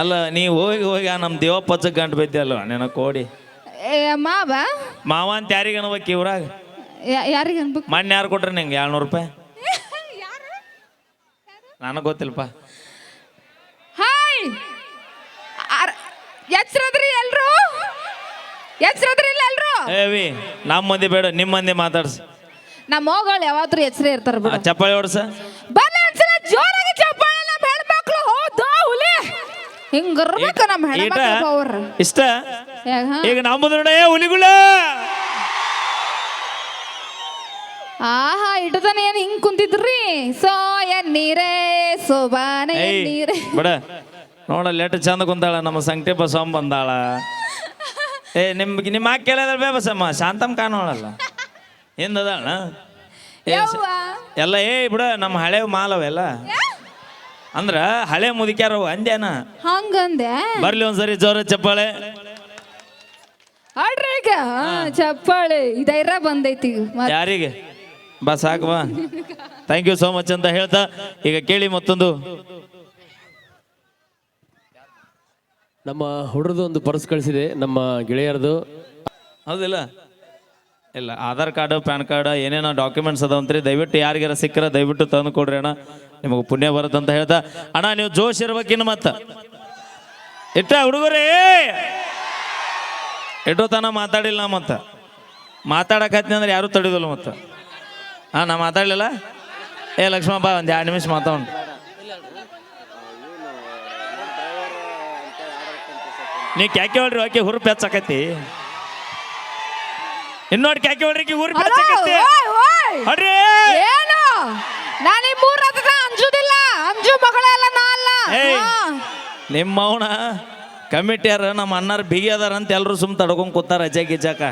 ಅಲ್ಲ ನೀ ಹೋಗಿ ಹೋಗಿ ಆ ನಮ್ಮ ದೇವಪ್ಪಚ್ಚ ಗಂಟು ಬಿದ್ದಲ್ಲ ನಿನ್ನ ಕೋಡಿ. ಏ, ಮಾವ? ಮಾವ ಅಂತ ಯಾರಿಗೆ ಅನ್ಬೇಕು ಇವ್ರಾಗ ಯಾ- ಯಾರಿಗೆ ಅನ್ಬೇಕು? ಮೊನ್ನೆ ಯಾರು ಕೊಟ್ರಿ ನಿಂಗೆ? ಏಳ್ನೂರು ರೂಪಾಯಿ? ನನಗೆ ಗೊತ್ತಿಲ್ಲಪ್ಪ. ಹಾಯ್! ಎಚ್ಚರದ್ರಿ ಎಲ್ರು? ಎಚ್ಚರದ್ರಿ ಇಲ್ಲ ಎಲ್ರು ಏವಿ ನಮ್ಮ ಮಂದಿ ಬೇಡ ನಿಮ್ಮ ಮಂದಿ ಮಾತಾಡ್ಸ. ನಮ್ಮ ಹೋಗಳು ಯಾವತ್ತೂ ಎಚ್ಚರ ಇರ್ತಾರ ಬಿಡು. ಚಪ್ಪಾಳಿ ಹೊಡ್ಸ. ಬನ್ನಿ ಒಂದ್ಸಲ ಜೋರಾಗಿ ಹಿಂಗಿರ್ಬೇಕು ನಮ್ಮ ಈಟ ಹೆಣ್ಮಕ್ಳು ಇಷ್ಟ? ಈಗ ನಮ್ಮದು ನೋಡ ಹುಲಿಗುಳ ಆಹಾ ಇಟ್ಟದನ ಏನ್ ಹಿಂಗ್ ಕುಂತಿದ್ರಿ? ಸೋಯ ನೀರೇ ಸೋಬಾನೆ ಏಯ್ ಎನ್ನೀರೇ ಬಿಡ. ನೋಡ ಲೆಟ್ ಚಂದ ಕುಂತಾಳ ನಮ್ಮ ಸಂಕಟಿ ಸೋಮ್ ಬಂದಾಳ. ಏ ನಿಮ್ಗೆ ನಿಮ್ಮ ಹಾಕಿ ಕೇಳಿದ್ರೆ ಬೇ ಬಸಮ್ಮ ಶಾಂತಮ್ ಕಾಣೋಳಲ್ಲ. ಹಿಂದದಾಳ. ಯವ್ವ. ಎಲ್ಲ ಏ ಬಿಡ ನಮ್ಮ ಹಳೆ ಮಾಲವೆಲ್ಲ ಅಂದ್ರ ಹಳೆ ಮುದುಕ್ಯಾರವು ಅಂದ್ಯಾನ? ಹಂಗಂದೆ? ಬರ್ಲಿ ಒಂದ್ಸರಿ ಜೋರ ಚಪ್ಪಾಳೆ. ಆಡ್ರಿ ಈಗ. ಹಾ, ಚಪ್ಪಾಳೆ. ಇದೈರ ಬಂದೈತಿ ಯಾರಿಗೆ? ಬಾ ಸಾಕು ಬಾ. ಥ್ಯಾಂಕ್ ಯು ಸೋ ಮಚ್ ಅಂತ ಹೇಳ್ತಾ ಈಗ ಕೇಳಿ ಮತ್ತೊಂದು. ನಮ್ಮ ಹುಡುಗದು ಒಂದು ಪರ್ಸ್ ಕಳಿಸಿದೆ ನಮ್ಮ ಗೆಳೆಯರದು. ಹೌದಿಲ್ಲ? ಇಲ್ಲ, ಆಧಾರ್ ಕಾರ್ಡು, ಪ್ಯಾನ್ ಕಾರ್ಡ್, ಏನೇನೋ ಡಾಕ್ಯುಮೆಂಟ್ಸ್ ಅದಾವಂತ್ರಿ ದಯವಿಟ್ಟು ಯಾರಿಗಾರ ಸಿಕ್ಕರ ದಯವಿಟ್ಟು ತಂದು ಕೊಡ್ರಿ ಅಣ್ಣ. ನಿಮಗೆ ಪುಣ್ಯ ಬರುತ್ತೆ ಅಂತ ಹೇಳ್ತಾ. ಅಣ್ಣ, ನೀವು ಜೋಶ್ ಇರ್ಬೇಕಿನ್ನು ಮತ್ತ. ಇಟ್ಟ ಹುಡುಗರೇ! ಇಟ್ಟು ತನ ಮಾತಾಡಿಲ್ಲ ಮತ್ತ. ಮಾತಾಡಕತ್ನಿ ಅಂದ್ರೆ ಯಾರು ತಡಿದಿಲ್ಲ ಮತ್ತೆ. ಹಾಂ ನಾ ಮಾತಾಡಲಿಲ್ಲ? ಏ ಲಕ್ಷ್ಮಪ್ಪ ಒಂದು ಎರಡು ನಿಮಿಷ ಮಾತಾಡೋಣ. ನೀ ಕ್ಯಾಕೆ ಹೇಳ್ರಿ ಓಕೆ, ಹುರುಪು ಹೆಚ್ಚಾಕತಿ. ಇನ್ನೋಡಿ ಕ್ಯಾಕಿ ಹೊಡ್ರಿ ಊರ್. ಹೊಡ್ರಿ ಏನು ನಾನು ಈ ಮೂರ್ ಹತ್ರ ಅಂಜುದಿಲ್ಲ. ಅಂಜು ಮಗಳೆಲ್ಲ ನಾ ಅಲ್ಲ. ನಿಮ್ಮ ಅವನ ಕಮಿಟಿಯರ್ ನಮ್ಮ ಅಣ್ಣಾರ್ ಬಿಗಿ ಅದಾರ ಅಂತ ಎಲ್ಲರೂ ಸುಮ್ ತಡ್ಕೊಂಡ್ ಕೂತಾರ ಅಜ್ಜ ಗಿಜ್ಜಾಕ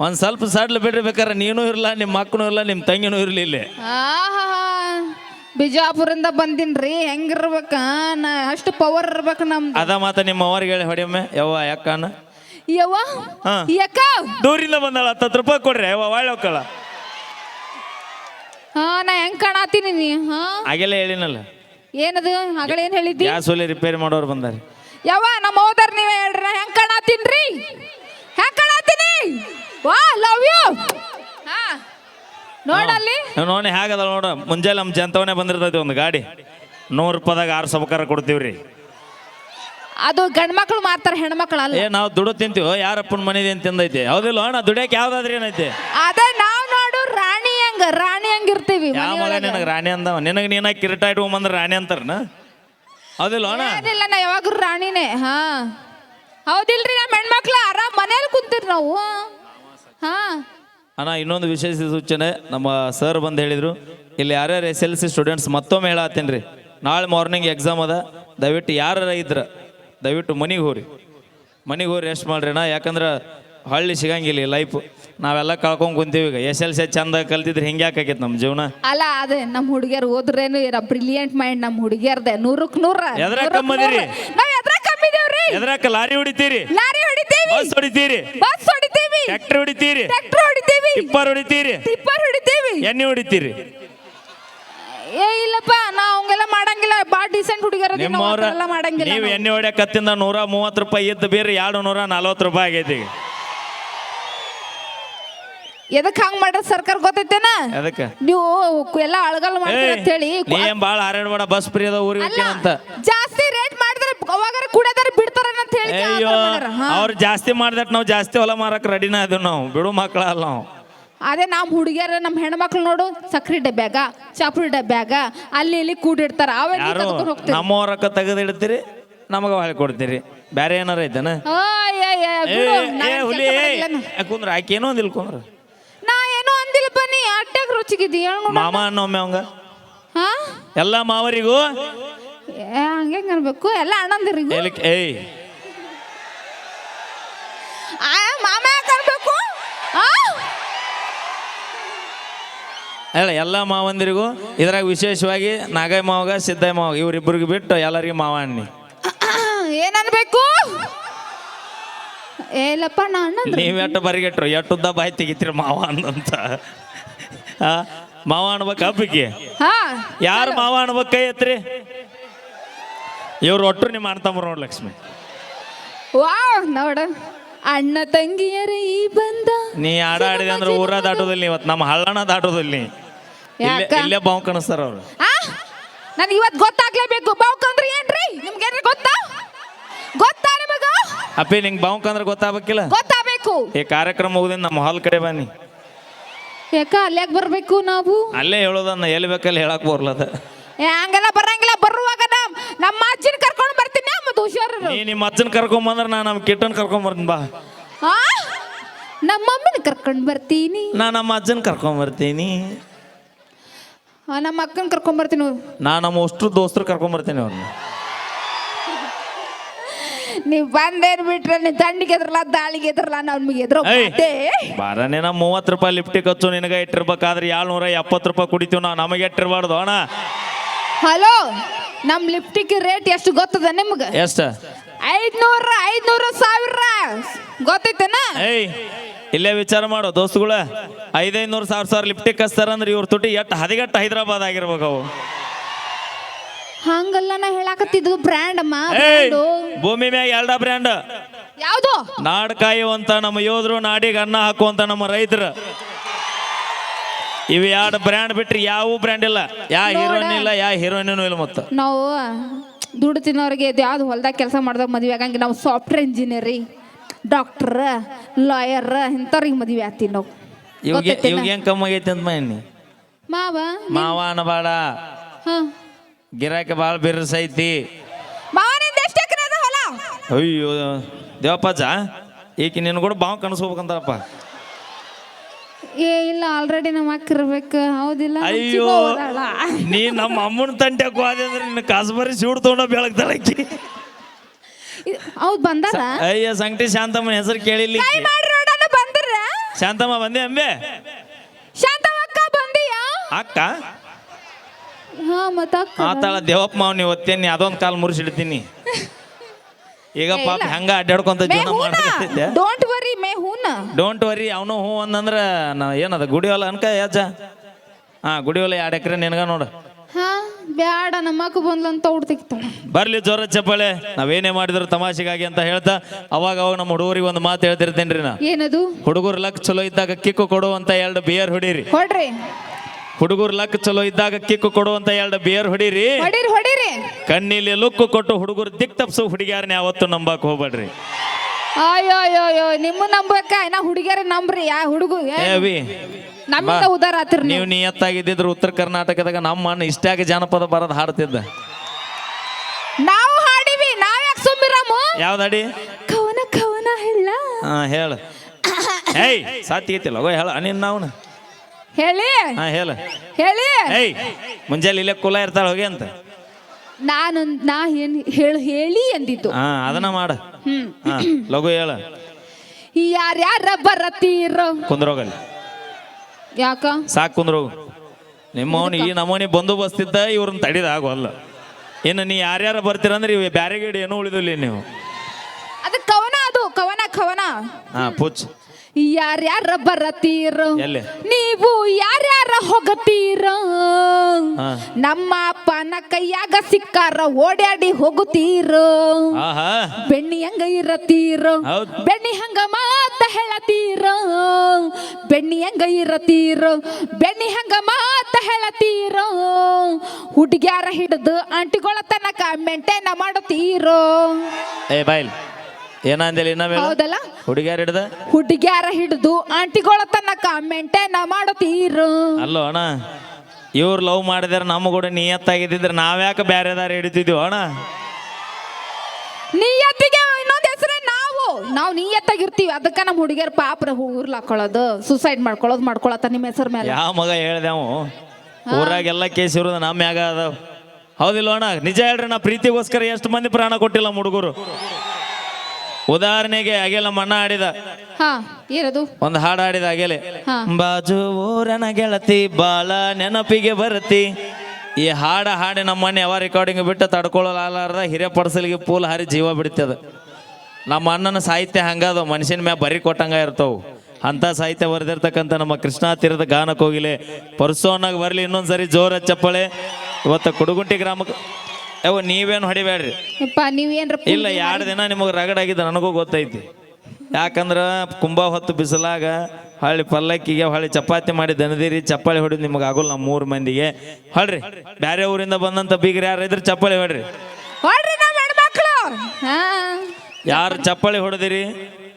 ಒಂದ್ ಸ್ವಲ್ಪ ಸಡ್ಲ್ ಬಿಡ್ರಿ ಬೇಕಾರೆ ನೀನು ಇರಲ್ಲ ನಿಮ್ಮ ಮಕ್ಕನೂ ಇಲ್ಲ ನಿಮ್ಮ ತಂಗಿನೂ ಇರ್ಲಿ ಇಲ್ಲಿ. ಬಿಜಾಪುರಿಂದ ಬಂದಿನ್ರಿ ಹೆಂಗಿರ್ಬೇಕ? ನಾ ಅಷ್ಟು ಪವರ್ ಇರ್ಬೇಕು ನಮ್ದು. ಅದ ಮಾತ ನಿಮ್ಮ ಅವ್ರಿಗೆ ಹೇಳಿ ಹೊಡಿಯಮ್ಮೆ. ಯವ್ವ ಯಾಕನ ಯವ್ವ? ಹಾ. ಯಕ್ಕ ದೂರಿಂದ ಬಂದಾಳ ಹತ್ತತ್ತು ರೂಪಾಯಿ ಕೊಡ್ರಿ ಅವ್ವ ಒಳ್ಳೆ ಹಾ ನಾ ಹೆಂಗ್ ಕಾಣತೀನಿ ನೀ ಹಾ? ಆಗೆಲ್ಲ ಹೇಳಿನಲ್ಲ. ಏನದು? ಹಗಳ ಏನ್ ಹೇಳಿದ್ದಿ? ಗ್ಯಾಸ್ ಒಲೆ ರಿಪೇರಿ ಮಾಡೋರು ಬಂದಾರೆ. ಯವ್ವ ನಮ್ಮ ಹೋದರ್ ನೀವೇ ಹೇಳ್ರಿ ನಾ ಹೆಂಗ್ ಕಾಣತೀನ್ರಿ? ಹೆಂಗ್ ಕಾಣತೀನಿ? ವಾ ಲವ್ ಯು ಹಾ. ನೋಡಲ್ಲಿ ನೋಡಿ ಹೇಗದ ನೋಡ ಮುಂಜಾನೆ ನಮ್ಮ ಜಂತವನೇ ಬಂದಿರ್ತೈತಿ ಒಂದು ಗಾಡಿ. ನೂರು ರೂಪಾಯಿದಾಗ ಆರು ಸಬಕಾರ ಕೊಡ್ತೀವ್ರಿ. ಅದು ಗಂಡ್ಮಕ್ಳು ಮಾರ್ತಾರ ಹೆಣ್ಮಕ್ಳು ಅಲ್ಲ. ಏ ನಾವು ದುಡ್ಡು ತಿಂತೀವೋ ಯಾರಪ್ಪನ ಮನೆದೆ ಅಂತ ತಿಂದೈತಿ? ಹೌದಿಲ್ಲ ಅಣ್ಣ ದುಡಿಯಕ್ಕೆ ಯಾವ್ದಾದ್ರಿ ಏನೈತಿ? ಅದೇ ನಾವ್ ನೋಡು ರಾಣಿ ಹಂಗ ರಾಣಿ ಹಂಗ ಇರ್ತೀವಿ ಯಾವ ಮಗ ನಿನಗೆ ರಾಣಿ ಅಂದವ? ನಿನಗೆ ನೀನ ಕಿರೀಟ ಇಟ್ಕೊಂಬಂದ್ರೆ ರಾಣಿ ಅಂತಾರನ? ಹೌದಿಲ್ಲ ಅಣ್ಣ? ಏನಿಲ್ಲ ನಾ ಯಾವಾಗ್ಲೂ ರಾಣಿನೇ ಹಾ. ಹೌದಿಲ್ರಿ ನಮ್ಮ ಹೆಣ್ಮಕ್ಳು ಆರಾಮ್ ಮನೇಲಿ ಕುಂತೀರಿ ನಾವು. ಹಾ. ಅಣ್ಣ ಇನ್ನೊಂದು ವಿಶೇಷ ಸೂಚನೆ ನಮ್ಮ ಸರ್ ಬಂದು ಹೇಳಿದ್ರು ಇಲ್ಲಿ ಯಾರ್ಯಾರು ಎಸ್ ಎಲ್ ಸಿ ಸ್ಟೂಡೆಂಟ್ಸ್ ಮತ್ತೊಮ್ಮೆ ಹೇಳತ್ತೀನಿ ರೀ. ನಾಳೆ ಮಾರ್ನಿಂಗ್ ಎಕ್ಸಾಮ್ ಅದ. ದಯವಿಟ್ಟು ಯಾರು ಇದ್ರ ದಯವಿಟ್ಟು ಮನೆಗೆ ಹೋಗ್ರಿ. ಮನೆಗೆ ಹೋಗ್ರಿ ರೆಸ್ಟ್ ಮಾಡ್ರಿ ಅಣ್ಣ. ಯಾಕಂದ್ರೆ ಹಳ್ಳಿ ಸಿಗಂಗಿಲ್ಲ ಲೈಫ್ ನಾವೆಲ್ಲ ಕಳ್ಕೊಂಡ್ ಕುಂತೀವಿ ಈಗ. ಎಸ್ ಎಲ್ ಸಿ ಚಂದ ಕಲ್ತಿದ್ರೆ ಹಿಂಗೆ ಯಾಕಾಕೈತೆ ನಮ್ಮ ಜೀವನ? ಅಲ್ಲ ಅದೇ ನಮ್ಮ ಹುಡುಗಿಯರು ಓದ್ರೇನು ಇರ ಬ್ರಿಲಿಯಂಟ್ ಮೈಂಡ್ ನಮ್ಮ ಹುಡುಗಿಯರ್ದೆ. ನೂರಕ್ ನೂರ. ಎದ್ರ ಕಮ್ಮದಿರಿ? ನಾವ್ ಎದ್ರ ಕಮ್ಮಿದೇವ್ರಿ ಎದ್ರಾಕ ಲಾರಿ ಹೊಡಿತೀರಿ. ಲಾರಿ ಹೊಡಿತೀವಿ. ಬಸ್ ಹೊಡಿತೀರಿ. ಬಸ್ ಹೊಡಿತೀವಿ. ಟ್ರ್ಯಾಕ್ಟರ್ ಹೊಡಿತೀರಿ. ಟ್ರ್ಯಾಕ್ಟರ್ ಹೊಡಿತೀವಿ. ಟಿಪ್ಪರ್ ಹೊಡಿತೀರಿ. ಟಿಪ್ಪರ್ ಹೊಡಿತೀವಿ. ಎಣ್ಣೆ ಹೊಡಿತೀರಿ. ಇಲ್ಲಪ್ಪ ನಾ ಅವಂಗೆಲ್ಲ ಮಾಡಂಗಿಲ್ಲ. ಬಾ ಡಿಸೆಂಟ್ ಹುಡುಗರ ನಿಮ್ಮವ್ರ ಮಾಡಂಗಿಲ್ಲ ನೀವು. ಎಣ್ಣೆ ಹೊಡ್ಯಾಕತ್ತಿಂದ ನೂರ ಮೂವತ್ತು ರೂಪಾಯಿ ಇದ್ದು ಬೇರೆ ಎರಡು ನೂರ ನಲ್ವತ್ತು ರೂಪಾಯಿ ಆಗೈತಿ ಈಗ. ಎದಕ್ ಹಂಗ್ ಮಾಡ್ರ ಸರ್ಕಾರ ಗೊತ್ತೈತೇನ? ಅದಕ್ಕೆ ನೀವು ಎಲ್ಲ ಅಳಗಲ್ ಮಾಡ್ತೀರ ಅಂತ ಹೇಳಿ. ನೀ ಏನ್ ಭಾಳ ಹಾರಾಡ್ಬೇಡ ಬಸ್ ಫ್ರೀ ಅದ ಊರಿಗೆ ಅಂತ ಜಾಸ್ತಿ ರೇಟ್ ಮಾಡಿದ್ರೆ ಅವಾಗಾರ ಕುಡಿಯೋದಾರ ಬಿಡ್ತಾರ ಅಂತ ಹೇಳಿ ಅಯ್ಯೋ. ಅವ್ರು ಜಾಸ್ತಿ ಮಾಡ್ದಟ್ ನಾವು ಜಾಸ್ತಿ ಹೊಲ ಮಾರಕ್ ರೆಡಿನ ಅದು ನಾವು. ಬಿಡು ಮಕ್ಕಳ ಅಲ್ಲ ನಾವು. ಅದೇ ನಮ್ಮ ಹುಡುಗಿಯರ ನಮ್ಮ ಹೆಣ್ಮಕ್ಳು ನೋಡು ಸಕ್ರಿ ಡಬ್ಯಾಗ ಚಾಪುಡಿ ಡಬ್ಯಾಗ ಅಲ್ಲಿ ಇಲ್ಲಿ ಕೂಡಿಡ್ತಾರ. ಅವಾಗ ಯಾರು ಹೋಗ್ತೀವಿ ನಮ್ಮ ರೊಕ್ಕ ತೆಗೆದಿಡ್ತೀರಿ ನಮಗ ಹೊಳೆ ಕೊಡ್ತೀರಿ. ಬೇರೆ ಏನಾರ ಐತನ? ಹುಲಿ. ಕುಂದ್ರ ಆಕೆ ಏನೋ ಒಂದಿಲ್ ಕುಂದ್ರ. ನಾ ಏನೋ ಅಂದಿಲ್ಲ ಬನ್ನಿ ಅಟ್ಟಾಗ ರುಚಿಗಿದ್ದಿ ಮಾಮ ಅನ್ನೊಮ್ಮೆ ಅವಂಗ? ಹಾ? ಎಲ್ಲ ಮಾವರಿಗೂ? ಹಂಗೆ ಅನ್ಬೇಕು ಎಲ್ಲ ಅಣ್ಣಂದಿರಿಗೂ? ಏಯ್. ಮಾಮ ಯಾಕ್ ಅನ್ಬೇಕು? ಆ? ಹೇಳ ಎಲ್ಲ ಮಾವಂದಿರಿಗೂ ಇದ್ರಾಗ ವಿಶೇಷವಾಗಿ ನಾಗೈ ಮಾವಗ ಸಿದ್ದಯ್ಯ ಮಾವ ಇವ್ರಿಬ್ಬರಿಗೆ ಬಿಟ್ಟು ಎಲ್ಲರಿಗೂ ಮಾವ ಅಣ್ಣಿ ಏನನ್ಬೇಕು? ಏಲಪ್ಪ ನಾನು ಅಣ್ಣಂದ್ರು. ನೀವ್ ಎಟ್ಟು ಬರಿಗೆಟ್ರು? ಎಟ್ಟುದ್ದ ಬಾಯಿ ತೆಗಿತೀರಿ ಮಾವ ಅಂದಂತ ಆ, ಮಾವ ಅನ್ಬೇಕು ಹಬ್ಬಕ್ಕೆ ಹಾ. ಯಾರು ಮಾವ ಅನ್ಬೇಕು ಕೈ ಎತ್ರಿ ಇವ್ರು ಒಟ್ಟರು ನಿಮ್ಮ ಅಣ್ಣ ತಮ್ಮರು ನೋಡಿ ಲಕ್ಷ್ಮಿ. ವಾವ್ ನೋಡ. ಅಣ್ಣ ತಂಗಿಯರ ಈ ಬಂದ ನೀ ಆಡ ಆಡಿದೆ ಅಂದ್ರೆ ಊರ ದಾಟೋದಿಲ್ಲ ಇವತ್ತು ನಮ್ಮ ಹಳ್ಳಣ ದಾಟೋದಿಲ್ಲ ಇಲ್ಲೇ ಯಾಕ? ಇಲ್ಲೇ ಬಾವು ಕಾಣಿಸ್ತಾರ ಅವ್ರು. ಆ? ನನ್ ಇವತ್ ಗೊತ್ತಾಗ್ಲೇಬೇಕು. ಬಾವುಕ ಅಂದ್ರೆ ಏನ್ರಿ? ನಿಮ್ಗೇನ್ರಿ ಗೊತ್ತಾ? ಗೊತ್ತಾ ನಿಮಗ? ಅಪ್ಪಿ ನಿಂಗೆ ಬಾವುಕಂದ್ರೆ ಗೊತ್ತಾಗಬೇಕಿಲ್ಲ? ಗೊತ್ತಾಗಬೇಕು. ಈ ಕಾರ್ಯಕ್ರಮ ಮುಗಿದಿಂದ ನಮ್ಮ ಹಾಲ್ ಕಡೆ ಬನ್ನಿ. ಯಾಕ ಅಲ್ಯಾಕ್ ಬರ್ಬೇಕು ನಾವು? ಅಲ್ಲೇ ಹೇಳೋದನ್ನ ಎಲ್ಲಿ ಬೇಕಲ್ಲಿ ಹೇಳಕ್ ಬರ್ಲದ. ಏ, ಹಂಗೆಲ್ಲ ಬರಂಗಿಲ್ಲ. ಬರುವಾಗ ನಮ್ ನಮ್ಮ ಅಜ್ಜಿನ ಕರ್ಕೊಂಡು ಹುಷಾರು ನೀ ನಿಮ್ಮ ಅಜ್ಜನ ಕರ್ಕೊಂಬಂದ್ರೆ ನಾ ನಮ್ಮ ಕಿಟ್ಟನ್ ಕರ್ಕೊಂಬರ್ತೀನಿ ಬಾ. ಆ? ನಮ್ಮ ಮಮ್ಮಿನ ಕರ್ಕೊಂಡು ಬರ್ತೀನಿ. ನಾ ನಮ್ಮ ಅಜ್ಜನ ಕರ್ಕೊಂಬರ್ತೀನಿ ಆ, ನಮ್ಮ ಅಕ್ಕನ ಕರ್ಕೊಂಡ್ ಬರ್ತೀನಿ ನಾ ನಮ್ಮ ಅಷ್ಟು ದೋಸ್ತರು ಕರ್ಕೊಂಬರ್ತೀನಿ ಅವ್ರನ್ನ ನೀವು ಬಂದೇನ್ ಬಿಟ್ರೆ ನೀವ್ ದಂಡಿಗೆ ಎದ್ರಲ್ಲ ದಾಳಿಗೆ ಎದ್ರಲ್ಲ ನಾವ್ ನಿಮಗೆ ಎದ್ರ ಏಯ್ ಬಾರನೇ ನಾ ಮೂವತ್ತು ರೂಪಾಯಿ ಲಿಫ್ಟಿಗೆ ಹಚ್ಚು ನಿನಗೆ ಇಟ್ಟಿರ್ಬೇಕಾದ್ರೆ ಏಳ್ನೂರ ಎಪ್ಪತ್ತು ರೂಪಾಯಿ ಕುಡಿತೀವಿ ನಾವು ನಮಗೆ ಇಟ್ಟಿರ್ಬಾರ್ದು ಅಣ್ಣ. ಹಲೋ? ನಮ್ ಲಿಪ್ಟಿಕ್ ರೇಟ್ ಎಷ್ಟು ಗೊತ್ತದ ನಿಮ್ಗ? ಎಷ್ಟ? ಐದ್ನೂರ ಐದ್ನೂರ ಸಾವಿರ. ಗೊತ್ತೈತೇನ? ಏಯ್ ಇಲ್ಲೇ ವಿಚಾರ ಮಾಡೋ ದೋಸ್ತುಗಳ. ಐದೈನೂರು ಸಾವಿರ ಸಾವಿರ ಲಿಪ್ಟಿಕ್ ಹಚ್ತಾರ ಅಂದ್ರೆ ಇವ್ರ ತುಟಿ ಎಟ್ಟು ಹದಿಗಟ್ಟು ಹೈದರಾಬಾದ್ ಆಗಿರ್ಬೇಕು ಅವು. ಹಂಗಲ್ಲ ನಾ ಹೇಳಾಕತ್ತಿದ್ದು ಬ್ರ್ಯಾಂಡ್ ಅಮ್ಮ ಏಯ್ ಭೂಮಿ ಮ್ಯಾಗ ಎರಡ ಬ್ರ್ಯಾಂಡ್ ಯಾವ್ದು? ನಾಡ್ ಕಾಯುವಂತ ನಮ್ಮ ಯೋಧರು ನಾಡಿಗೆ ಅನ್ನ ಹಾಕುವಂತ ನಮ್ಮ ರೈತರು. ಇವು ಎರಡು ಬ್ರ್ಯಾಂಡ್ ಬಿಟ್ರಿ ಯಾವ ಬ್ರ್ಯಾಂಡ್ ಇಲ್ಲ. ಯಾ ಹೀರೋಯಿನ್ ಇಲ್ಲ ಯಾ ಹೀರೋಯಿನೂ ಇಲ್ಲ ಮತ್ತ. ನಾವು ದುಡ್ಡು ತಿನ್ನೋರಿಗೆ ಯಾವ್ದು ಹೊಲ್ದಾಗ ಕೆಲಸ ಮಾಡ್ದಾಗ ಮದುವೆ ಆಗಂಗೆ ನಾವು ಸಾಫ್ಟ್ವೇರ್ ಇಂಜಿನಿಯರಿ ಡಾಕ್ಟರ್ ಲಾಯರ್ ಇಂಥವ್ರಿಗೆ ಮದುವೆ ಆಗ್ತೀವಿ ನಾವು. ಇವಾಗ? ಇವಾಗ ಹೆಂಗ್ ಕಮ್ಮಿ ಆಗೈತಿ ಅಂತ ಮನೆ ಮಾವ ಮಾವ ಅನ್ನಬಾಡ ಹಾ. ಗಿರಾಕಿ ಭಾಳ ಬಿರ್ಸೈತಿ ಐತಿ. ಎಷ್ಟು ಎಕರೆ ಅದ ಹೊಲ? ಅಯ್ಯೋ ದೇವಪ್ಪಾಜ ಈಕಿ ನಿನ್ನ ಕೂಡ ಬಾವು ಕನಸ್ಕೋಬೇಕಂತಾರಪ್ಪ ಏ ಇಲ್ಲ ಆಲ್ರೆಡಿ ನಮ್ಮ ಅಕ್ಕ ಇರ್ಬೇಕು. ಹೌದಿಲ್ಲ? ನಮ್ ಅಯ್ಯೋ ಚಿಕ್ಕವ್ವ ಅದಾಳ. ನೀ ನಮ್ಮ ಅಮ್ಮನ ತಂಟೆ ಹೋದೆ ಅಂದ್ರೆ ನಿನ್ನ ಕಾಸ್ಬರಿ ಸೂಡ್ ತೊಗೊಂಡ ಬೆಳಗ್ತಾಳ ಆಕಿ. ಇದ್- ಹೌದ್ ಬಂದಾರ ಅಯ್ಯ ಸಂಗಟಿ ಶಾಂತಮ್ಮನ ಹೆಸರು ಕೇಳಿಲ್ಲ ಕೈ ಮಾಡ್ರಿ ನೋಡೋಣ ಬಂದ್ರ. ಶಾಂತಮ್ಮ ಬಂದೆ ಅಂಬೆ? ಅಕ್ಕ ಬಂದಿಯಾ? ಅಕ್ಕ? ಹಾ ಮತ್ತ ಅಕ್ಕ ಆತಾಳ ದೇವಪ್ಪ ನೀ ನೀವು ಒತ್ತೇನಿ ಅದೊಂದು ಕಾಲ್ ಮುರಿಸಿಡ್ತೀನಿ. ಈಗ ಏ, ಪಾಪ ಇಲ್ಲ. ಹೆಂಗ ಅಡ್ಡಾಡ್ಕೊಂತ ಜೀವನ ಮಾಡಕತ್ತೈತೆ ಡೋಂಟ್ ವರಿ ಡೋಂಟ್ ವರಿ ಅವನು ಹ್ಞೂ ಅಂದಂದ್ರ ನಾ ಏನದ ಗುಡಿಯೋಲ ಅನ್ಕ ಯಾಜ ಹಾ ಗುಡಿಯೋಲ ಎರಡು ಎಕರೆ ನಿನಗ ನೋಡು. ಹಾ ಬ್ಯಾಡ ನಮ್ಮಕ್ಕ ಬಂದ್ಲಂತ ಹುಡ್ತಿಕ್ತಾಳ ಬರ್ಲಿ ಜೋರ ಚಪ್ಪಾಳೆ ನಾವೇನೇ ಮಾಡಿದ್ರು ತಮಾಷೆಗಾಗಿ ಅಂತ ಹೇಳ್ತಾ ಅವಾಗ ಅವಾಗ ನಮ್ಮ ಹುಡುಗರಿಗೆ ಒಂದು ಮಾತು ಹೇಳ್ತಿರ್ತೇನ್ರಿ ನಾ. ಏನದು? ಹುಡುಗರು ಲಕ್ ಚಲೋ ಇದ್ದಾಗ ಕಿಕ್ಕು ಕೊಡುವಂತ ಎರಡು ಬಿಯರ್ ಹೊಡೀರಿ. ಹೊಡ್ರಿ. ಹುಡುಗರು ಲಕ್ ಚಲೋ ಇದ್ದಾಗ ಕಿಕ್ಕು ಕೊಡುವಂತ ಎರಡು ಬಿಯರ್ ಹೊಡೀರಿ. ಹೊಡೀರಿ ಹೊಡೀರಿ. ಕಣ್ಣಿಲಿ ಲುಕ್ಕು ಕೊಟ್ಟು ಹುಡುಗರು ದಿಕ್ ತಪ್ಸು ಹುಡುಗಿಯಾರನ್ನ ಯಾವತ್ತು ನಂಬಕ್ ಹೋಗ್ಬೇಡ್ರಿ. ಅಯ್ಯೋ ಅಯ್ಯೋ ಅಯ್ಯೋ ನಿಮ್ಮ ನಂಬಕ ನಾ ಹುಡುಗಿಯರ ನಂಬ್ರಿ ಯಾ ಹುಡುಗ ಏವಿ ನಮ್ಮಿಂದ ಉದಾರ ಆತಿರ್ ನೀವು ನಿಯತ್ತಾಗಿದ್ದಿದ್ರು ಉತ್ತರ ಕರ್ನಾಟಕದಾಗ ನಮ್ಮ ಅಣ್ಣ ಇಷ್ಟಾಗಿ ಜಾನಪದ ಬರೋದು ಹಾಡ್ತಿದ್ದ. ನಾವು ಹಾಡಿವಿ ನಾವ್ ಯಾಕೆ ಸುಮ್ಮಿರಮ್ಮು ಯಾವ್ದಡಿ ಕವನ ಕವನ ಹೇಳ ಹಾ ಹೇಳ. ಏಯ್ ಸಾತಿಗೈತಿಲ್ಲ ಹೋಗ ಹೇಳ ನಿನ್ನ ಅವನು. ಹೇಳಿ. ಹಾ ಹೇಳ. ಹೇಳಿ. ಏಯ್ ಮುಂಜಾನೆ ಇಲ್ಲೇ ಕುಲ ಇರ್ತಾಳ ಹೋಗಿ ಅಂತ. ನಾನು ನಾ ಏನ್ ಹೇಳು ಹೇಳಿ ಅಂದಿದ್ದು ಹಾ ಅದನ್ನ ಮಾಡ. ಹ್ಮ್. ಹಾ ಲಘು ಹೇಳ. ಯಾರ್ಯಾರ ಬರತೀರ ಕುಂದ್ರೋಗಲ್ಲಿ. ಯಾಕ? ಸಾಕು ಕುಂದ್ರೋಗು. ನಿಮ್ಮವನು ಈ ನಮೋನಿ ಬಂದೋಬಸ್ತ್ ಇದ್ದ ಇವ್ರನ್ನ ತಡಿದ ಆಗೋಲ್ಲ. ಏನು ನೀ ಯಾರ್ಯಾರ ಬರ್ತೀರಂದ್ರೆ ಇವ್ ಬ್ಯಾರೆ ಗಿಡ ಏನೂ ಉಳಿದಿಲ್ಲ ನೀವು. ಅದು ಕವನ ಅದು ಕವನ ಕವನ. ಹಾ ಪುಚ್ ಯಾರ್ಯಾರ ಬರತೀರ ಎಲ್ಲಿ ನೀವು ಯಾರ್ಯಾರ ಹೋಗತೀರ. ನಮ್ಮ ಅಪ್ಪನ ಕೈಯಾಗ ಸಿಕ್ಕಾರ ಓಡ್ಯಾಡಿ ಹೋಗುತ್ತೀರ ಆಹಾ ಬೆಣ್ಣಿ ಹಂಗ ಇರತೀರ ಹೌದ್. ಬೆಣ್ಣಿ ಹಂಗ ಮಾತ ಹೇಳತೀರ ಬೆಣ್ಣಿ ಹಂಗ ಇರತೀರ ಬೆಣ್ಣಿ ಹಂಗ ಮಾತ ಹೇಳತೀರ ಹುಡುಗ್ಯಾರ ಹಿಡಿದು ಆಂಟಿಗಳ ತನಕ ಮೆಂಟೇನ ಮಾಡುತ್ತೀರೋ ಏ ಬಾಯ್ಲ್ ಏನಂದೇಳಿ ಹೌದಲ್ಲ? ಹುಡುಗಿಯಾರ ಹಿಡ್ದ? ಹುಡುಗ್ಯಾರ ಹಿಡಿದು ಆಂಟಿಗಳ ತನಕ ಮೆಂಟೇನ ಮಾಡುತ್ತೀರು. ಅಲ್ಲೋ ಅಣ್ಣ ಇವ್ರು ಲವ್ ಮಾಡಿದ್ರೆ ನಮ್ಮ ಕೂಡ ನಿಯತ್ತಾಗಿದ್ದಿದ್ರೆ ನಾವ್ಯಾಕೆ ಬೇರೆ ದಾರಿ ಹಿಡಿತಿದ್ವಿ ಅಣ್ಣ? ನಿಯತ್ತಿಗೆ ಇನ್ನೊಂದು ಹೆಸರೇ ನಾವು. ನಾವು ನಿಯತ್ತಾಗಿರ್ತೀವಿ. ಅದಕ್ಕೆ ನಮ್ಮ ಹುಡುಗಿಯರ್ ಪಾಪ್ರ ಊರ್ಲ ಹಾಕೊಳ್ಳೋದು ಸುಸೈಡ್ ಮಾಡ್ಕೊಳ್ಳೋದು ಮಾಡ್ಕೊಳತ್ತ ನಿಮ್ಮ ಹೆಸರು ಮೇಲೆ. ಯಾವ ಮಗ ಹೇಳ್ದೆವು ಊರಾಗೆಲ್ಲ ಕೇಸ್ ಇರೋದು ನಮ್ಮ ಮ್ಯಾಗ ಅದಾವ. ಹೌದಿಲ್ಲ ಅಣ್ಣ ನಿಜ ಹೇಳ್ರಿ ನಾ ಪ್ರೀತಿಗೋಸ್ಕರ ಎಷ್ಟು ಮಂದಿ ಪ್ರಾಣ ಕೊಟ್ಟಿಲ್ಲ ಹುಡುಗರು. ಉದಾಹರಣೆಗೆ ಅಗೆಲ ಮಣ್ಣ ಆಡಿದ. ಹಾ ಏನದು? ಒಂದು ಹಾಡು ಆಡಿದ ಅಗೆಲೆ. ಹಾ. ಬಾಜು ಊರನ ಗೆಳತಿ ಬಾಳ ನೆನಪಿಗೆ ಬರತಿ. ಈ ಹಾಡ ಹಾಡಿ ನಮ್ಮ ಮನೆ ಯಾವ ರೆಕಾರ್ಡಿಂಗ್ ಬಿಟ್ಟು ತಡ್ಕೊಳ್ಳಲಾರ್ದ ಹಿರಿಯ ಪಡಸಲಿಗೆ ಪೂಲ್ ಹಾರಿ ಜೀವ ಬಿಡ್ತದ. ನಮ್ಮ ಅಣ್ಣನ ಸಾಹಿತ್ಯ ಹಂಗದ ಮನುಷ್ಯನ ಮ್ಯಾಗ ಬರಿ ಕೊಟ್ಟಂಗ ಇರ್ತಾವು. ಅಂತ ಸಾಹಿತ್ಯ ಬರೆದಿರ್ತಕ್ಕಂಥ ನಮ್ಮ ಕೃಷ್ಣಾ ತೀರದ ಹೋಗಿಲೆ ಪರಸೋನಾಗ ಪರ್ಸೋನಾಗ ಬರಲಿ ಇನ್ನೊಂದ್ಸರಿ ಜೋರ ಚಪ್ಪಳೆ. ಇವತ್ತು ಕುಡುಗುಂಟಿ ಗ್ರಾಮಕ್ಕೆ ಯಾವ ನೀವೇನು ಹೊಡಿಬೇಡ್ರಿ? ಯಪ್ಪ ನೀವೇನ್ರ ಇಲ್ಲ ಎರಡು ದಿನ ನಿಮಗೆ ರಗಡಾಗಿದ್ದು ನನಗೂ ಗೊತ್ತೈತಿ. ಯಾಕಂದ್ರೆ ಕುಂಬ ಹೊತ್ತು ಬಿಸಿಲಾಗ ಹೊಳ್ಳಿ ಪಲ್ಲಕ್ಕಿಗೆ ಹೊಳ್ಳಿ ಚಪಾತಿ ಮಾಡಿ ದನದಿರಿ ಚಪ್ಪಾಳಿ ಹೊಡಿದು ನಿಮಗೆ ಆಗೋಲ್ಲ ನಮ್ಮ ಮೂರು ಮಂದಿಗೆ. ಹೊಳ್ರಿ ಬೇರೆ ಊರಿಂದ ಬಂದಂತ ಬೀಗ್ರಿ ಯಾರು ಇದ್ರೆ ಚಪ್ಪಾಳಿ ಹೊಡ್ರಿ. ಹೊಡ್ರಿ ನಮ್ಮ ಹೆಣ್ಮಕ್ಳು. ಹಾ. ಯಾರು ಚಪ್ಪಾಳಿ ಹೊಡೆದಿರಿ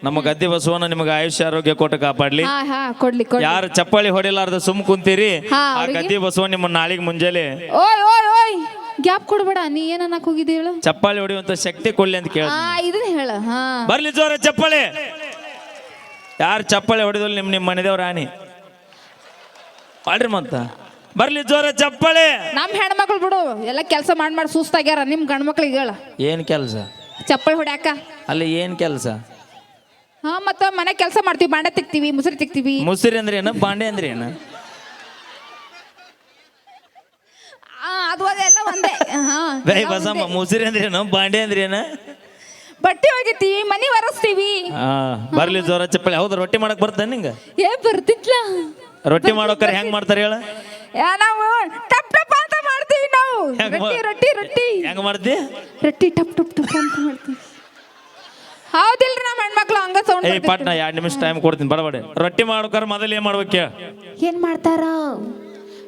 ನಮ್ಮ ಗದ್ದೆ ಬಸವನ ನಿಮಗೆ ಆಯುಷ್ಯ ಆರೋಗ್ಯ ಕೊಟ್ಟು ಕಾಪಾಡ್ಲಿ. ಹಾ ಹಾ ಕೊಡ್ಲಿ ಕೊಡ್ಲಿ. ಯಾರು ಚಪ್ಪಾಳಿ ಹೊಡಿಲಾರ್ದ ಸುಮ್ ಕುಂತೀರಿ ಹಾ, ಆ ಅವ್ರಿಗೆ? ಗದ್ದೆ ಬಸವ ನಿಮ್ಮ ನಾಳೆಗೆ ಮುಂಜಾನೆ ಓಯ್ ಓಯ್ ಓಯ್. ಗ್ಯಾಪ್ ಕೊಡ್ಬೇಡ ನೀ ಏನ್ ಅನ್ನಕ್ ಹೋಗಿದ್ದಿ ಹೇಳು? ಚಪ್ಪಾಳಿ ಹೊಡೆಯುವಂತ ಶಕ್ತಿ ಕೊಡ್ಲಿ ಅಂತ ಕೇಳ ಹಾ ಇದನ್ನ ಹೇಳ ಹಾ. ಬರ್ಲಿ ಜೋರ ಚಪ್ಪಾಳಿ. ಯಾರು ಚಪ್ಪಾಳಿ ಹೊಡಿದಲ್ ನಿಮ್ ನಿಮ್ಮ ಮನೆದೇವ್ರ ರಾಣಿ? ಮಾಡ್ರಿ ಮತ್ತ? ಬರ್ಲಿ ಜೋರ ಚಪ್ಪಾಳಿ. ನಮ್ ಹೆಣ್ಮಕ್ಳು ಬಿಡು ಎಲ್ಲ ಕೆಲಸ ಮಾಡಿ ಮಾಡಿ ಸುಸ್ತಾಗ್ಯಾರ ನಿಮ್ ಗಂಡ್ ಮಕ್ಳಿಗೆ ಹೇಳ. ಏನ್ ಕೆಲಸ? ಚಪ್ಪಲ್ ಹೊಡ್ಯಾಕ? ಅಲ್ಲಿ ಏನ್ ಕೆಲಸ? ಹಾ ಮತ್ತ ಮನೆ ಕೆಲಸ ಮಾಡ್ತೀವಿ ಬಾಂಡೆ ತಿಕ್ತೀವಿ ಮುಸುರಿ ತಿಕ್ತೀವಿ. ಮುಸಿರಿ ಅಂದ್ರೆ ಏನು? ಬಾಂಡೆ ಅಂದ್ರೆ ಏನು ಆ, ಅದು ಅದೆಲ್ಲ ಒಂದೇ ಹಾ ಬೈ ಬಸಮ್ಮ ಮುಸುರಿ ಅಂದ್ರೆ ಏನು ಬಾಂಡೆ ಅಂದ್ರೆ ಏನು ಬಟ್ಟೆ ಒಗಿತೀವಿ ಮನಿ ಒರೆಸ್ತೀವಿ. ಆ, ಬರ್ಲಿ ಜೋರ ಚಪ್ಪಳಿ ಹೌದು ರೊಟ್ಟಿ ಮಾಡಕ್ ಬರ್ತಾನೆ ನಿಂಗ? ಏ ಬರ್ತಿತ್ಲ ರೊಟ್ಟಿ ಮಾಡೋಕರೆ ಹೆಂಗ್ ಮಾಡ್ತಾರೆ ಹೇಳ? ಯಾ ನಾವು ಟಪ್ ಟಪ್ ಅಂತ ಮಾಡ್ತೀವಿ ನಾವು. ಹೆಂಗ್ ರೊಟ್ಟಿ ಮಾ- ರೊಟ್ಟಿ ರೊಟ್ಟಿ. ಹೆಂಗ್ ಮಾಡ್ತಿ? ರೊಟ್ಟಿ ಟಪ್ ಟಪ್ ಟಪ್ ಅಂತ ಮಾಡ್ತೀವಿ. ಹೌದಿಲ್ರಿ ನಮ್ಮ ಹೆಣ್ಮಕ್ಳು ಹಂಗ ಸೌಂಡ್ ಏಯ್ ನಾ ಎರಡು ನಿಮಿಷ ಟೈಮ್ ಕೊಡ್ತೀನಿ. ಬಡಬಡೆ ರೊಟ್ಟಿ ಮಾಡೋಕರ ಮೊದಲು ಏನ್ ಮಾಡ್ಬೇಕು ಏನ್ ಮಾಡ್ತಾರ?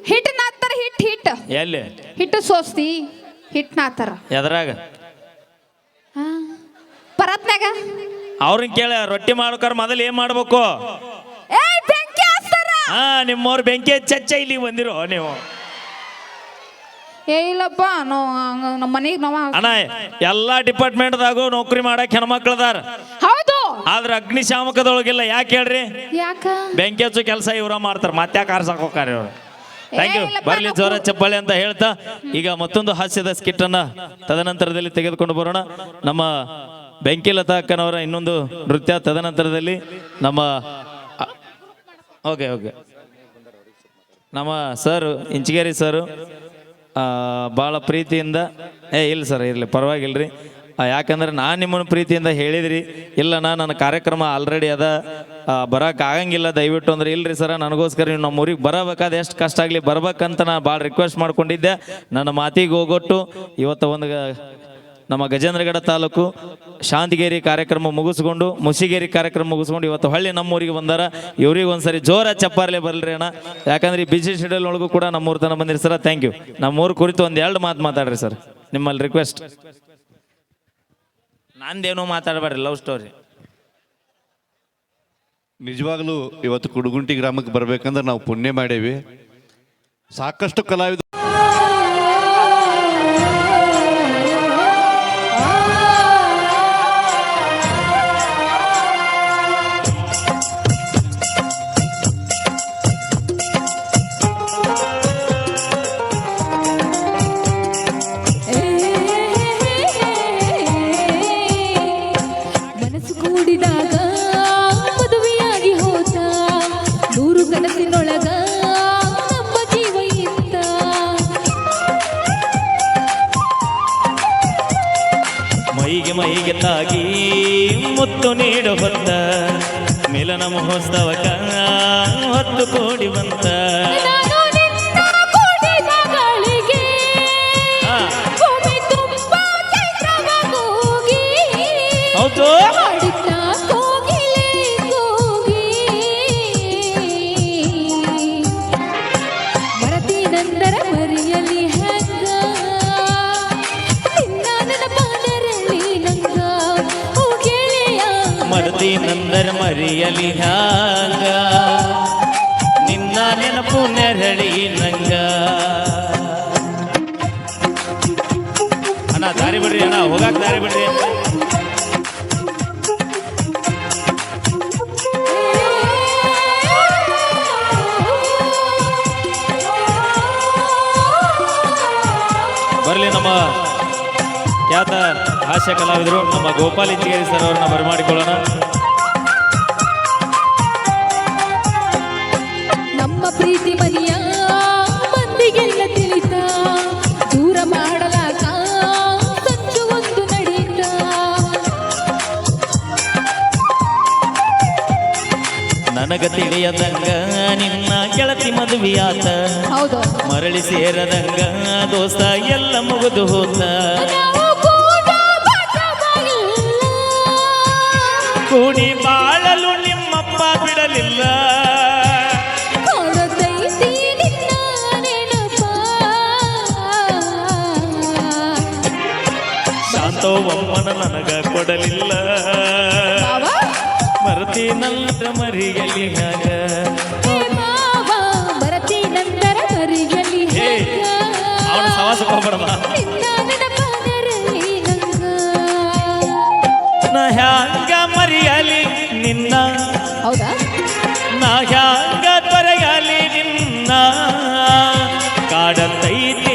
ಹಿಟ್ ನಾತ್ತಾರ ಹಿಟ್ ಹಿಟ್. ಎಲ್ಲಿ? ಹಿಟ್ಟು ಸೋಸ್ತಿ. ಹಿಟ್ ನಾತಾರ ಎದ್ರಾಗ ಪರತ್ನಾಗ ಅವ್ರನ್ನ ಕೇಳ ರೊಟ್ಟಿ ಮಾಡ್ಬೇಕಾರೆ ಮೊದಲು ಏನ್ ಮಾಡ್ಬೇಕು? ಹಾ ನಿಮ್ಮವ್ರ ಬೆಂಕಿ ಚಚ್ಚ ಇಲ್ಲಿ ಬಂದಿರೋ ನೀವು. ಏ ಇಲ್ಲಪ್ಪ ನಾವು ನಮ್ಮ ಮನೆಗೆ ನಾವು ಅಣ್ಣ ಎಲ್ಲಾ ಡಿಪಾರ್ಟ್ಮೆಂಟ್ದಾಗೂ ನೌಕರಿ ಮಾಡಕ್ ಹೆಣ್ಮಕ್ಳದಾರ. ಹೌದು! ಆದ್ರ ಅಗ್ನಿಶಾಮಕದೊಳಗಿಲ್ಲ ಯಾಕೆ ಹೇಳ್ರಿ? ಯಾಕ? ಬೆಂಕಿ ಹಚ್ಚು ಕೆಲಸ ಇವ್ರ ಮಾಡ್ತಾರ ಮತ್ತೆ ಕಾರ್ ಆರ್ಸಕ್ ಹೋಗ್ತಾರೆ ಇವ್ರು. ಥ್ಯಾಂಕ್ ಯು ಬರಲಿ ಜೋರ ಚಪ್ಪಾಳೆ ಅಂತ ಹೇಳ್ತಾ ಈಗ ಮತ್ತೊಂದು ಹಾಸ್ಯದ ಸ್ಕಿಟ್ ಅನ್ನ ತದನಂತರದಲ್ಲಿ ತೆಗೆದುಕೊಂಡು ಬರೋಣ. ನಮ್ಮ ಬೆಂಕಿ ಲತಾ ಅಕ್ಕನವರ ಇನ್ನೊಂದು ನೃತ್ಯ ತದನಂತರದಲ್ಲಿ ನಮ್ಮ ಓಕೆ ಓಕೆ. ನಮ್ಮ ಸರ್ ಇಂಚಿಗೇರಿ ಸರ್ ಭಾಳ ಪ್ರೀತಿಯಿಂದ ಏ ಇಲ್ಲ ಸರ್ ಇರಲಿ ಪರವಾಗಿಲ್ರಿ. ಆ, ಯಾಕಂದ್ರೆ ನಾನು ನಿಮ್ಮನ್ನು ಪ್ರೀತಿಯಿಂದ ಹೇಳಿದ್ರಿ. ಇಲ್ಲ ನಾ ನನ್ನ ಕಾರ್ಯಕ್ರಮ ಆಲ್ರೆಡಿ ಅದ. ಬರೋಕೆ ಆಗಂಗಿಲ್ಲ, ದಯವಿಟ್ಟು ಅಂದ್ರೆ ಇಲ್ರಿ ಸರ, ನನಗೋಸ್ಕರ ನೀವು ನಮ್ಮ ಊರಿಗೆ ಬರಬೇಕಾದ ಎಷ್ಟು ಕಷ್ಟ ಆಗಲಿ, ಬರ್ಬೇಕಂತ ನಾನು ಭಾಳ ರಿಕ್ವೆಸ್ಟ್ ಮಾಡ್ಕೊಂಡಿದ್ದೆ. ನನ್ನ ಮಾತಿಗೆ ಹೋಗೊಟ್ಟು, ಇವತ್ತು ಒಂದು ನಮ್ಮ ಗಜೇಂದ್ರಗಡ ತಾಲೂಕು ಶಾಂತಿಗೇರಿ ಕಾರ್ಯಕ್ರಮ ಮುಗಿಸ್ಕೊಂಡು, ಮುಸಿಗೇರಿ ಕಾರ್ಯಕ್ರಮ ಮುಗಿಸ್ಕೊಂಡು ಇವತ್ತು ಹೊಳ್ಳಿ ನಮ್ಮೂರಿಗೆ ಬಂದಾರ. ಇವ್ರಿಗೆ ಒಂದ್ಸರಿ ಜೋರ ಚಪ್ಪಾರ್ಲೆ ಬರಲ್ರಿ ಅಣ್ಣ. ಯಾಕಂದ್ರೆ ಈ ಬಿಸಿ ಶೆಡ್ಯೂಲ್ ಒಳಗೂ ಕೂಡ ನಮ್ಮೂರ್ ತನ ಬಂದಿರಿ ಸರ್ ಥ್ಯಾಂಕ್ ಯು ನಮ್ಮೂರು ಕುರಿತು ಒಂದು ಎರಡು ಮಾತು ಮಾತಾಡ್ರಿ ಸರ್, ನಿಮ್ಮಲ್ಲಿ ರಿಕ್ವೆಸ್ಟ್ ನಂದೇನೋ ಮಾತಾಡಬೇಡ್ರಿ ಲವ್ ಸ್ಟೋರಿ ನಿಜವಾಗ್ಲೂ ಇವತ್ತು ಕುಡುಗುಂಟಿ ಗ್ರಾಮಕ್ಕೆ ಬರ್ಬೇಕಂದ್ರೆ ನಾವು ಪುಣ್ಯ ಮಾಡೇವಿ. ಸಾಕಷ್ಟು ಕಲಾವಿದ ಮಹೋತ್ಸವಕ ಹೊತ್ತು ಕೋಡಿ ಬಂತ. ಮರಿಯಲಿ ಹ್ಯಾಂಗ ನಿನ್ನ ನೆನಪು ನೆರಳಿ ನಂಗ. ಅಣ್ಣ ದಾರಿ ಬಿಡ್ರಿ ಅಣ್ಣ ಹೋಗಾಕ್ ದಾರಿ ಬಿಡ್ರಿ ಬರಲಿ ನಮ್ಮ ಖ್ಯಾತ ಹಾಸ್ಯ ಕಲಾವಿದರು, ನಮ್ಮ ಗೋಪಾಲ್ ಇಂಜಿಗೇರಿ ಸರ್ ಅವ್ರನ್ನ ಬರಮಾಡಿಕೊಳ್ಳೋಣ. ನನಗ ತಿಳಿಯದಂಗ ನಿನ್ನ ಗೆಳತಿ ಮದುವೆಯಾತ. ಮರಳಿ ಸೇರದಂಗ ದೋಸ್ತ ಎಲ್ಲ ಮುಗಿದು ಹೋತ. ಕೂಡ ಬಾಳಲು ನಿಮ್ಮಪ್ಪ ಬಿಡಲಿಲ್ಲ. ಶಾಂತವಮ್ಮನ ನನಗ ಕೊಡಲಿಲ್ಲ. ಬಾವ ಮರತಿ ನನ್ನ ಮರಿಯಲಿ ನಗ ಹೇ ಮಾವ, ಬರತಿ ನಂತರ ಮರಿಯಲಿ? ಅವನ ಸವಾಸ ಹೋಗ್ಬೇಡಮ್ಮ. ನಾ ಹ್ಯಾಂಗ ಮರಿಯಲಿ ನಿನ್ನ ಹೌದಾ ನಾ ಹ್ಯಾಂಗ ತೊರೆಯಲಿ ನಿನ್ನ ಕಾಡತೈತಿ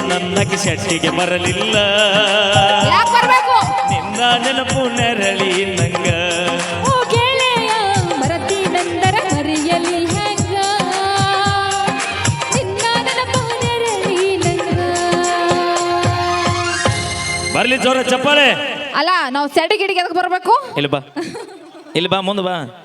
ನನ್ನಕ್ಕೆ ಶೆಟ್ಟಿಗೆ ಬರಲಿಲ್ಲ. ಯಾಕೆ ಬರ್ಬೇಕು? ನಿನ್ನ ನೆನಪು ನೆರಳಿ ನಂಗ? ನಿನ್ನ. ಬರ್ಲಿ ಜೋರ ಚಪ್ಪಾಳೆ. ಅಲ್ಲ ನಾವು ಸೆಡಿ ಗಿಡಿಗೆ ಅದಕ್ಕೆ ಬರಬೇಕು? ಇಲ್ಲಿ ಬಾ. ಇಲ್ಲಿ ಬಾ ಮುಂದೆ ಬಾ.